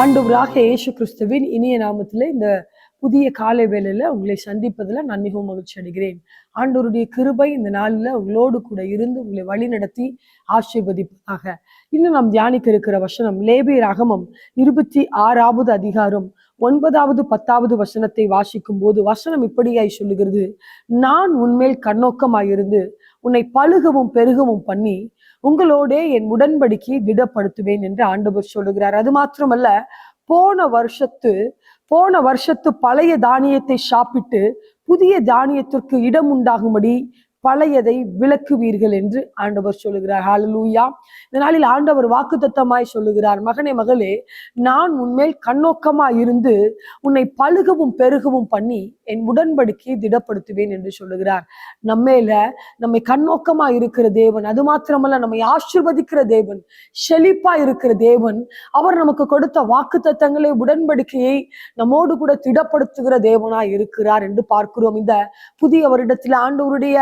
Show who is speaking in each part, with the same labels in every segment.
Speaker 1: ஆண்டவராக இயேசு கிறிஸ்துவின் இனிய நாமத்தில் இந்த புதிய காலை வேலையில் உங்களை சந்திப்பதில் நான் மிகவும் மகிழ்ச்சி அடைகிறேன். ஆண்டோருடைய கிருபை இந்த நாளில் உங்களோடு கூட இருந்து உங்களை வழி நடத்தி ஆசீர்வதிப்பதாக. இன்னும் நாம் தியானிக்க இருக்கிற வசனம் லேபி ரகமம் இருபத்தி ஆறாவது அதிகாரம் ஒன்பதாவது பத்தாவது வசனத்தை வாசிக்கும் போது வசனம் இப்படியாய் சொல்லுகிறது. நான் உன்மேல் கண்ணோக்கமாயிருந்து உன்னை பழுகவும் பெருகவும் பண்ணி உங்களோடே என் உடன்படிக்கையை திடப்படுத்துவேன் என்று ஆண்டவர் சொல்லுகிறார். அது மாத்திரமல்ல போன வருஷத்து போன வருஷத்து பழைய தானியத்தை சாப்பிட்டு புதிய தானியத்திற்கு இடம் உண்டாகும்படி பழையதை விளக்குவீர்கள் என்று ஆண்டவர் சொல்லுகிறார். ஹாலலூயா இந்த நாளில் ஆண்டவர் வாக்குத்தத்தமாய் சொல்லுகிறார். மகனே மகளே நான் உன்மேல் கண்ணோக்கமாய் இருந்து உன்னை பழுகவும் பெருகவும் பண்ணி என் உடன்படிக்கையை திடப்படுத்துவேன் என்று சொல்லுகிறார். நம்மேல நம்மை கண்ணோக்கமா இருக்கிற தேவன் அது மாத்திரமல்ல நம்மை ஆசிர்வதிக்கிற தேவன் செழிப்பா இருக்கிற தேவன் அவர் நமக்கு கொடுத்த வாக்கு தத்தங்களை உடன்படிக்கையை நம்மோடு கூட திடப்படுத்துகிற தேவனா இருக்கிறார் என்று பார்க்கிறோம். இந்த புதிய வருடத்தில் ஆண்டவருடைய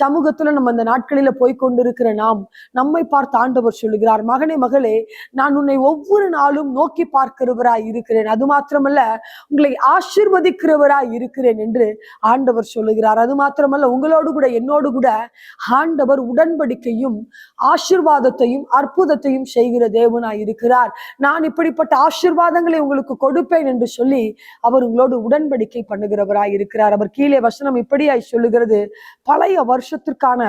Speaker 1: சமூகத்துல நம்ம அந்த நாட்களில போய்கொண்டிருக்கிற நாம் நம்மை பார்த்து ஆண்டவர் சொல்லுகிறார் மகனே மகளே நான் உன்னை ஒவ்வொரு நாளும் நோக்கி பார்க்கிறவராய் இருக்கிறேன். அது மாத்திரமல்ல உங்களை ஆசிர்வதிக்கிறவராய் இருக்கிறேன் என்று ஆண்டவர் சொல்லுகிறார். அது மாத்திரமல்ல உங்களோடு கூட என்னோடு கூட ஆண்டவர் உடன்படிக்கையும் ஆசிர்வாதத்தையும் அற்புதத்தையும் செய்கிற தேவனாய் இருக்கிறார். நான் இப்படிப்பட்ட ஆசிர்வாதங்களை உங்களுக்கு கொடுப்பேன் என்று சொல்லி அவர் உங்களோடு உடன்படிக்கை பண்ணுகிறவராய் இருக்கிறார். அவர் கீழே வசனம் இப்படியாய் சொல்லுகிறது பழைய வருஷத்திற்கான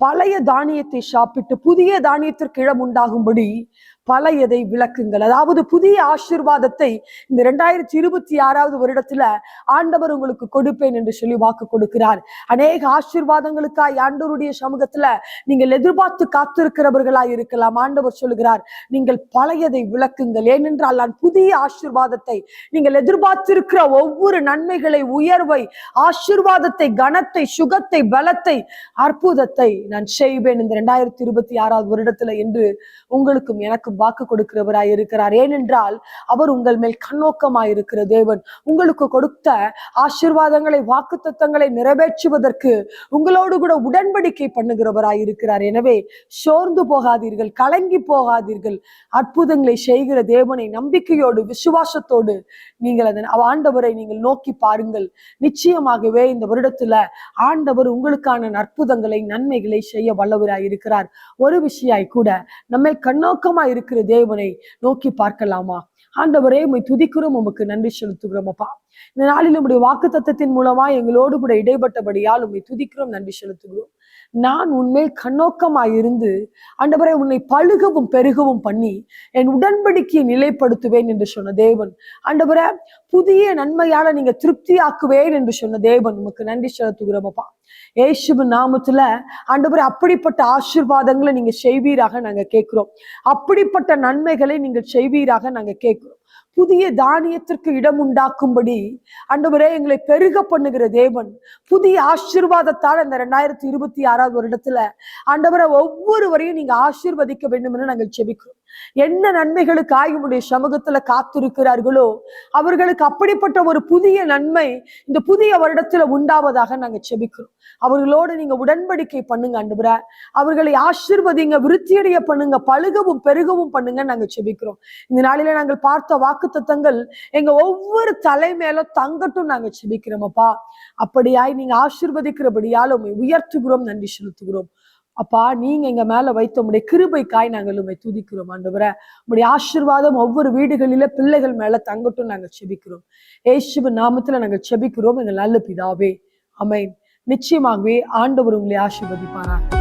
Speaker 1: பழைய தானியத்தை சாப்பிட்டு புதிய தானியத்திற்கு இடம் உண்டாகும்படி பழையதை விளக்குங்கள். அதாவது புதிய ஆசீர்வாதத்தை இந்த ரெண்டாயிரத்தி இருபத்தி ஆறாவது வருடத்துல ஆண்டவர் உங்களுக்கு கொடுப்பேன் என்று சொல்லி வாக்கு கொடுக்கிறார். அநேக ஆசீர்வாதங்களுக்காய் ஆண்டவருடைய சமூகத்துல நீங்கள் எதிர்பார்த்து காத்திருக்கிறவர்களாய் இருக்கலாம். ஆண்டவர் சொல்லுகிறார் நீங்கள் பழையதை விளக்குங்கள். ஏனென்றால் நான் புதிய ஆசீர்வாதத்தை நீங்கள் எதிர்பார்த்திருக்கிற ஒவ்வொரு நன்மைகளை உயர்வை ஆசீர்வாதத்தை கனத்தை சுகத்தை பலத்தை அற்புதத்தை நான் செய்வேன் இந்த ரெண்டாயிரத்தி இருபத்தி ஆறாவது வருடத்துல என்று உங்களுக்கும் எனக்கும் வாக்கு கொடுக்கிறவராய் இருக்கிறார். ஏனென்றால் அவர் உங்கள் மேல் கண்ணோக்கமாய் இருக்கிற தேவன். உங்களுக்கு கொடுத்த ஆசீர்வாதங்களை வாக்கு தத்தங்களை நிறைவேற்றுவதற்கு உங்களோடு கூட உடன்படிக்கை பண்ணுகிறவராய் இருக்கிறார். எனவே சோர்ந்து போகாதீர்கள் கலங்கி போகாதீர்கள். அற்புதங்களை செய்கிற தேவனை நம்பிக்கையோடு விசுவாசத்தோடு நீங்கள் அதன் ஆண்டவரை நீங்கள் நோக்கி பாருங்கள். நிச்சயமாகவே இந்த வருடத்துல ஆண்டவர் உங்களுக்கான அற்புதங்களை நன்மைகளை செய்ய வல்லவராய் இருக்கிறார். ஒரு விஷயாய் கூட நம்மை கண்ணோக்கமா இருக்கிற தேவனை நோக்கி பார்க்கலாமா? ஆண்டவரே உண்மை துதிக்கிறோம் உமக்கு நன்றி செலுத்துகிறோம் அப்பா. இந்த நாளில் நம்முடைய வாக்கு தத்தத்தின் மூலமா எங்களோடு கூட இடைப்பட்டபடியால் உண்மை துதிக்கிறோம் நன்றி செலுத்துகிறோம். நான் உன்மேல் கண்ணோக்கமாய் இருந்து ஆண்டவரே உன்னை பழுகவும் பெருகவும் பண்ணி என் உடன்படிக்கையை நிலைப்படுத்துவேன் என்று சொன்ன தேவன். ஆண்டவரே புதிய நன்மையால நீங்க திருப்தியாக்குவேன் என்று சொன்ன தேவன். உமக்கு நன்றி செலுத்துகிறோம் அப்பா. ஏசுபு நாமத்துல ஆண்டவரே அப்படிப்பட்ட ஆசீர்வாதங்களை நீங்க செய்வீராக நாங்க கேட்கிறோம். அப்படிப்பட்ட நன்மைகளை நீங்கள் செய்வீராக நாங்க கேட்கிறோம். புதிய தானியத்திற்கு இடம் உண்டாக்கும்படி ஆண்டவரே எங்களை பெருக பண்ணுகிற தேவன். புதிய ஆசீர்வாதத்தால் இந்த ரெண்டாயிரத்தி இருபத்தி ஆறாவது வருடத்துல ஆண்டவரை ஒவ்வொருவரையும் நீங்க ஆசீர்வதிக்க வேண்டும் என்று நாங்கள் செபிக்கிறோம். என்ன நன்மைகளுக்கு ஆயுமுடைய சமூகத்துல காத்திருக்கிறார்களோ அவர்களுக்கு அப்படிப்பட்ட ஒரு புதிய நன்மை இந்த புதிய வருடத்துல உண்டாவதாக நாங்க செபிக்கிறோம். அவர்களோடு நீங்க உடன்படிக்கை பண்ணுங்க அன்புற அவர்களை ஆசிர்வதிங்க விருத்தியடைய பண்ணுங்க பழுகவும் பெருகவும் பண்ணுங்க நாங்க செபிக்கிறோம். இந்த நாளில நாங்கள் பார்த்த வாக்கு தத்தங்கள் எங்க ஒவ்வொரு தலை மேல தங்கட்டும் நாங்க செபிக்கிறோமப்பா அப்படியாய் நீங்க ஆசிர்வதிக்கிறபடியால் உண்மை உயர்த்துகிறோம் நன்றி செலுத்துகிறோம். அப்பா நீங்க எங்க மேல வைத்த உங்களுடைய கிருபைக்காய் நாங்கள் உண்மை துதிக்கிறோம் ஆண்டவரை. உங்களுடைய ஆசீர்வாதம் ஒவ்வொரு வீடுகளில பிள்ளைகள் மேல தங்கட்டும் நாங்கள் செபிக்கிறோம். ஏசுவ நாமத்துல நாங்கள் செபிக்கிறோம் எங்கள் நல்ல பிதாவே. அமை நிச்சயமாகவே ஆண்டவர் உங்களை ஆசீர்வதிப்பாராக.